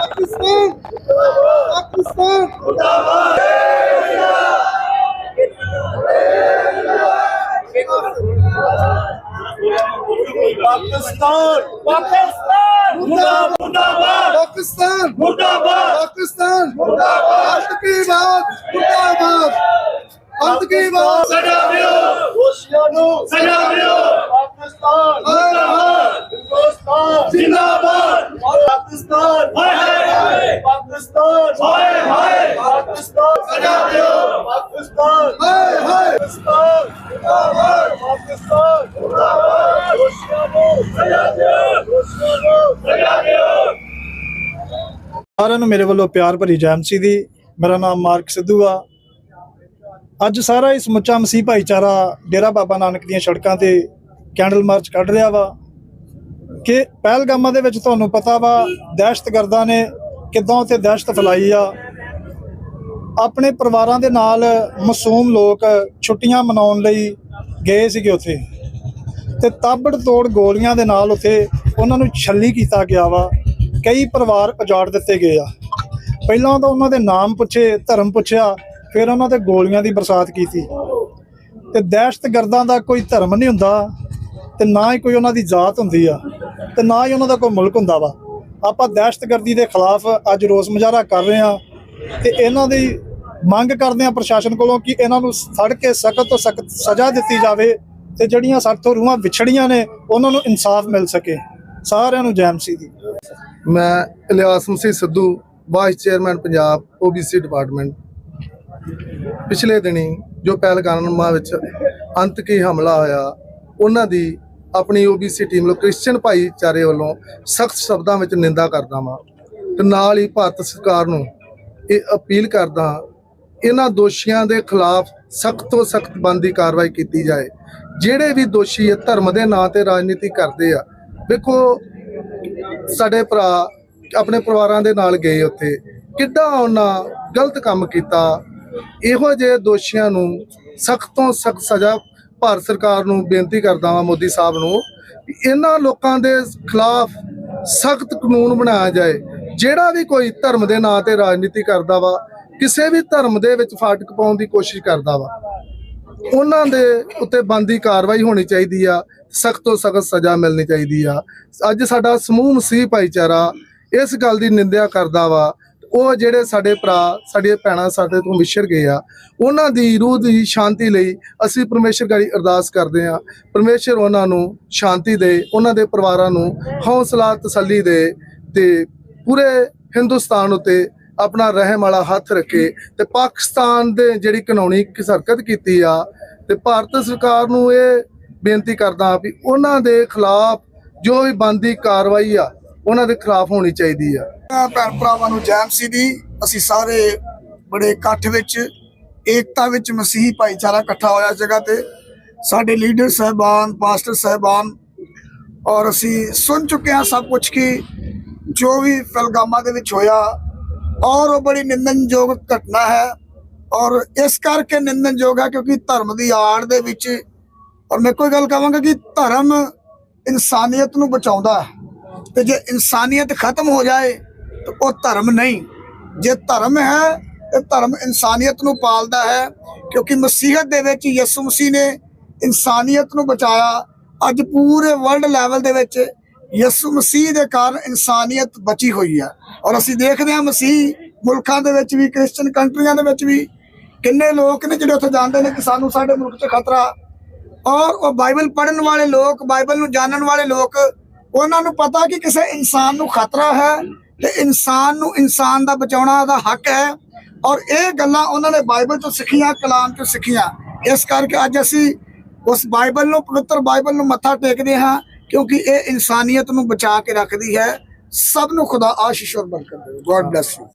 ਪਾਕਿਸਤਾਨ ਪਾਕਿਸਤਾਨ ਮੁਰਦਾਬਾਦ ਪਾਕਿਸਤਾਨ ਪਾਕਿਸਤਾਨ ਮੁਰਦਾਬਾਦ ਪਾਕਿਸਤਾਨ ਮੁਰਦਾਬਾਦ ਪਾਕਿਸਤਾਨ ਮੁਰਦਾਬਾਦ ਅੰਤ ਕੀ ਬਾਤ ਮੁਰਦਾਬਾਦ ਅੰਤ ਕੀ ਬਾਤ ਸਦਾ ਦਿਓ ਹੋਸ਼ਿਆਂ ਨੂੰ ਸਦਾ ਦਿਓ ਸਾਰਿਆਂ ਨੂੰ ਮੇਰੇ ਵੱਲੋਂ ਪਿਆਰ ਭਰੀ ਜੈਮਸੀ ਦੀ। ਮੇਰਾ ਨਾਮ ਮਾਰਕ ਸਿੱਧੂ ਆ। ਅੱਜ ਸਾਰਾ ਇਸ ਮੁੱਚਾ ਮਸੀਹ ਭਾਈਚਾਰਾ ਡੇਰਾ ਬਾਬਾ ਨਾਨਕ ਦੀਆਂ ਸੜਕਾਂ ਤੇ ਕੈਂਡਲ ਮਾਰਚ ਕੱਢ ਰਿਹਾ ਵਾ ਕਿ ਪਹਿਲਗਾਮਾਂ ਦੇ ਵਿੱਚ ਤੁਹਾਨੂੰ ਪਤਾ ਵਾ ਦਹਿਸ਼ਤਗਰਦਾਂ ਨੇ ਕਿਦਾਂ ਉੱਥੇ ਦਹਿਸ਼ਤ ਫੈਲਾਈ ਆ। ਆਪਣੇ ਪਰਿਵਾਰਾਂ ਦੇ ਨਾਲ ਮਾਸੂਮ ਲੋਕ ਛੁੱਟੀਆਂ ਮਨਾਉਣ ਲਈ ਗਏ ਸੀਗੇ ਉੱਥੇ ਤੇ ਤਾਬੜ ਤੋੜ ਗੋਲੀਆਂ ਦੇ ਨਾਲ ਉੱਥੇ ਉਹਨਾਂ ਨੂੰ ਛੱਲੀ ਕੀਤਾ ਗਿਆ ਵਾ। ਕਈ ਪਰਿਵਾਰ ਉਜਾੜ ਦਿੱਤੇ ਗਏ ਆ। ਪਹਿਲਾਂ ਤਾਂ ਉਹਨਾਂ ਦੇ ਨਾਮ ਪੁੱਛੇ, ਧਰਮ ਪੁੱਛਿਆ, ਫਿਰ ਉਹਨਾਂ ਤੇ ਗੋਲੀਆਂ ਦੀ ਬਰਸਾਤ ਕੀਤੀ। ਤੇ ਦਹਿਸ਼ਤਗਰਦਾਂ ਦਾ ਕੋਈ ਧਰਮ ਨਹੀਂ ਹੁੰਦਾ। ਤੇ ਨਾ ਹੀ ਕੋਈ ਉਹਨਾਂ ਦੀ ਜ਼ਾਤ ਹੁੰਦੀ ਆ, ਤੇ ਨਾ ਹੀ ਉਹਨਾਂ ਦਾ ਕੋਈ ਮੁਲਕ ਹੁੰਦਾ ਵਾ। ਆਪਾਂ ਦਹਿਸ਼ਤਗਰਦੀ ਦੇ ਖਿਲਾਫ ਅੱਜ ਰੋਸ ਮੁਜ਼ਾਹਰਾ ਕਰ ਰਹੇ ਆ ਤੇ ਇਹਨਾਂ ਦੀ ਮੰਗ ਕਰਦੇ ਆ ਪ੍ਰਸ਼ਾਸਨ ਕੋਲੋਂ ਕਿ ਇਹਨਾਂ ਨੂੰ ਫੜ ਕੇ ਸਖਤ ਤੋਂ ਸਖਤ ਸਜ਼ਾ ਦਿੱਤੀ ਜਾਵੇ ਤੇ ਜਿਹੜੀਆਂ ਸਾਡੇ ਤੋਂ ਰੂਹਾਂ ਵਿਛੜੀਆਂ ਨੇ, ਉਹਨਾਂ ਨੂੰ ਇਨਸਾਫ ਮਿਲ ਸਕੇ। ਸਾਰਿਆਂ ਨੂੰ ਜੈਮਸੀ ਦੀ। ਮੈਂ Ilyas Masih Sidhu vice chairman Punjab OBC department ਪਿਛਲੇ ਦਿਨੀ ਜੋ ਪਹਿਲਗਾਮਾਂ ਵਿੱਚ ਅੰਤਕੀ ਹਮਲਾ ਹੋਇਆ, ਉਹਨਾਂ ਦੀ ਆਪਣੀ ਓਬੀਸੀ ਟੀਮ ਵੱਲੋਂ ਕ੍ਰਿਸਚੀਅਨ ਭਾਈਚਾਰੇ ਵੱਲੋਂ ਸਖਤ ਸ਼ਬਦਾਂ ਵਿੱਚ ਨਿੰਦਾ ਕਰਦਾ ਵਾਂ ਤੇ ਨਾਲ ਹੀ ਭਾਰਤ ਸਰਕਾਰ ਨੂੰ ਇਹ ਅਪੀਲ ਕਰਦਾ ਹਾਂ, ਇਹਨਾਂ ਦੋਸ਼ੀਆਂ ਦੇ ਖਿਲਾਫ ਸਖਤ ਤੋਂ ਸਖਤ ਬੰਦੀ ਕਾਰਵਾਈ ਕੀਤੀ ਜਾਏ। ਜਿਹੜੇ ਵੀ ਦੋਸ਼ੀ ਧਰਮ ਦੇ ਨਾਂ ਤੇ ਰਾਜਨੀਤੀ ਕਰਦੇ ਆ ਵੇਖੋ ਸਾਡੇ ਭਰਾ ਆਪਣੇ ਪਰਿਵਾਰਾਂ ਦੇ ਨਾਲ ਗਏ ਉੱਥੇ ਕਿੱਦਾਂ ਉਹਨਾਂ ਗਲਤ ਕੰਮ ਕੀਤਾ। ਇਹੋ ਜਿਹੇ ਦੋਸ਼ੀਆਂ ਨੂੰ ਸਖਤ ਤੋਂ ਸਖਤ ਸਜ਼ਾ ਭਾਰਤ ਸਰਕਾਰ ਨੂੰ ਬੇਨਤੀ ਕਰਦਾ ਹਾਂ ਮੋਦੀ ਸਾਹਿਬ ਨੂੰ ਕਿ ਇਹਨਾਂ ਲੋਕਾਂ ਦੇ ਖਿਲਾਫ ਸਖਤ ਕਾਨੂੰਨ ਬਣਾਇਆ ਜਾਏ। ਜਿਹੜਾ ਵੀ ਕੋਈ ਧਰਮ ਦੇ ਨਾਂ ਤੇ ਰਾਜਨੀਤੀ ਕਰਦਾ ਵਾ, ਕਿਸੇ ਵੀ ਧਰਮ ਦੇ ਵਿੱਚ ਫਾਟਕ ਪਾਉਣ ਦੀ ਕੋਸ਼ਿਸ਼ ਕਰਦਾ ਵਾ, ਉਹਨਾਂ ਦੇ ਉੱਤੇ ਬੰਦੀ ਕਾਰਵਾਈ ਹੋਣੀ ਚਾਹੀਦੀ ਆ, ਸਖਤ ਤੋਂ ਸਖਤ ਸਜ਼ਾ ਮਿਲਣੀ ਚਾਹੀਦੀ ਆ। ਅੱਜ ਸਾਡਾ ਸਮੂਹ ਮਸੀਹ ਭਾਈਚਾਰਾ ਇਸ ਗੱਲ ਦੀ ਨਿੰਦਿਆ ਕਰਦਾ ਵਾ ਉਹ ਜਿਹੜੇ ਸਾਡੇ ਭਰਾ, ਸਾਡੀਆਂ ਭੈਣਾਂ ਸਾਡੇ ਤੋਂ ਵਿਛੜ ਗਏ ਆ, ਉਹਨਾਂ ਦੀ ਰੂਹ ਦੀ ਸ਼ਾਂਤੀ ਲਈ ਅਸੀਂ ਪਰਮੇਸ਼ਰ ਗਾੜੀ ਅਰਦਾਸ ਕਰਦੇ ਆ ਪਰਮੇਸ਼ਰ ਉਹਨਾਂ ਨੂੰ ਸ਼ਾਂਤੀ ਦੇ, ਉਹਨਾਂ ਦੇ ਪਰਿਵਾਰਾਂ ਨੂੰ ਹੌਸਲਾ, ਤਸੱਲੀ ਦੇ ਤੇ ਪੂਰੇ ਹਿੰਦੁਸਤਾਨ ਉਤੇ ਆਪਣਾ ਰਹਿਮ ਵਾਲਾ ਹੱਥ ਰੱਖੇ ਤੇ ਪਾਕਿਸਤਾਨ ਦੇ ਜਿਹੜੀ ਕਾਨੂੰਨੀ ਹਰਕਤ ਕੀਤੀ ਆ ਤੇ ਭਾਰਤ ਸਰਕਾਰ ਨੂੰ ਇਹ ਬੇਨਤੀ ਕਰਦਾ ਵੀ ਉਹਨਾਂ ਦੇ ਖਿਲਾਫ ਜੋ ਵੀ ਬੰਦੀ ਕਾਰਵਾਈ ਆ, ਉਹਨਾਂ ਦੇ ਖਿਲਾਫ ਹੋਣੀ ਚਾਹੀਦੀ ਆ। ਭੈਣ ਭਰਾਵਾਂ ਨੂੰ ਜੈ ਮਸੀਹ ਦੀ ਅਸੀਂ ਸਾਰੇ ਬੜੇ ਇਕੱਠ ਵਿੱਚ, ਏਕਤਾ ਵਿੱਚ ਮਸੀਹੀ ਭਾਈਚਾਰਾ ਇਕੱਠਾ ਹੋਇਆ ਇਸ ਜਗ੍ਹਾ ਤੇ। ਸਾਡੇ ਲੀਡਰ ਸਹਿਬਾਨ, ਪਾਸਟਰ ਸਹਿਬਾਨ, ਔਰ ਅਸੀਂ ਸੁਣ ਚੁੱਕੇ ਹਾਂ ਸਭ ਕੁਝ ਕਿ ਜੋ ਵੀ ਫਲਗਾਮਾ ਦੇ ਵਿੱਚ ਹੋਇਆ, ਔਰ ਉਹ ਬੜੀ ਨਿੰਦਨਯੋਗ ਘਟਨਾ ਹੈ। ਔਰ ਇਸ ਕਰਕੇ ਨਿੰਦਨਯੋਗ ਹੈ ਕਿਉਂਕਿ ਧਰਮ ਦੀ ਆੜ ਦੇ ਵਿੱਚ, ਔਰ ਮੈਂ ਕੋਈ ਗੱਲ ਕਹਾਂਗਾ ਕਿ ਧਰਮ ਇਨਸਾਨੀਅਤ ਨੂੰ ਬਚਾਉਂਦਾ ਹੈ। ਤੇ ਜੇ ਇਨਸਾਨੀਅਤ ਖਤਮ ਹੋ ਜਾਏ ਤਾਂ ਉਹ ਧਰਮ ਨਹੀਂ। ਜੇ ਧਰਮ ਹੈ, ਤੇ ਧਰਮ ਇਨਸਾਨੀਅਤ ਨੂੰ ਪਾਲਦਾ ਹੈ, ਕਿਉਂਕਿ ਮਸੀਹਤ ਦੇ ਵਿੱਚ ਯਿਸੂ ਮਸੀਹ ਨੇ ਇਨਸਾਨੀਅਤ ਨੂੰ ਬਚਾਇਆ। ਅੱਜ ਪੂਰੇ ਵਰਲਡ ਲੈਵਲ ਦੇ ਵਿੱਚ ਯਿਸੂ ਮਸੀਹ ਦੇ ਕਾਰਨ ਇਨਸਾਨੀਅਤ ਬਚੀ ਹੋਈ ਹੈ। ਔਰ ਅਸੀਂ ਦੇਖਦੇ ਹਾਂ ਮਸੀਹ ਮੁਲਕਾਂ ਦੇ ਵਿੱਚ ਵੀ ਕ੍ਰਿਸਚੀਅਨ ਕੰਟਰੀਆਂ ਦੇ ਵਿੱਚ ਵੀ ਕਿੰਨੇ ਲੋਕ ਨੇ ਜਿਹੜੇ ਉੱਥੇ ਜਾਂਦੇ ਨੇ ਕਿ ਸਾਨੂੰ ਸਾਡੇ ਮੁਲਕ 'ਚ ਖਤਰਾ। ਔਰ ਉਹ ਬਾਈਬਲ ਪੜ੍ਹਨ ਵਾਲੇ ਲੋਕ, ਬਾਈਬਲ ਨੂੰ ਜਾਣਨ ਵਾਲੇ ਲੋਕ, ਉਹਨਾਂ ਨੂੰ ਪਤਾ ਕਿ ਕਿਸੇ ਇਨਸਾਨ ਨੂੰ ਖਤਰਾ ਹੈ ਤੇ ਇਨਸਾਨ ਨੂੰ ਇਨਸਾਨ ਦਾ ਬਚਾਉਣਾ ਦਾ ਹੱਕ ਹੈ। ਔਰ ਇਹ ਗੱਲਾਂ ਉਹਨਾਂ ਨੇ ਬਾਈਬਲ ਤੋਂ ਸਿੱਖੀਆਂ, ਕਲਾਮ ਤੋਂ ਸਿੱਖੀਆਂ। ਇਸ ਕਰਕੇ ਅੱਜ ਅਸੀਂ ਉਸ ਬਾਈਬਲ ਨੂੰ, ਪਵਿੱਤਰ ਬਾਈਬਲ ਨੂੰ ਮੱਥਾ ਟੇਕਦੇ ਹਾਂ, ਕਿਉਂਕਿ ਇਹ ਇਨਸਾਨੀਅਤ ਨੂੰ ਬਚਾ ਕੇ ਰੱਖਦੀ ਹੈ। ਸਭ ਨੂੰ ਖੁਦਾ ਆਸ਼ੀਸ਼ ਔਰ ਬਰਕਤ ਦੇਵੇ। God bless you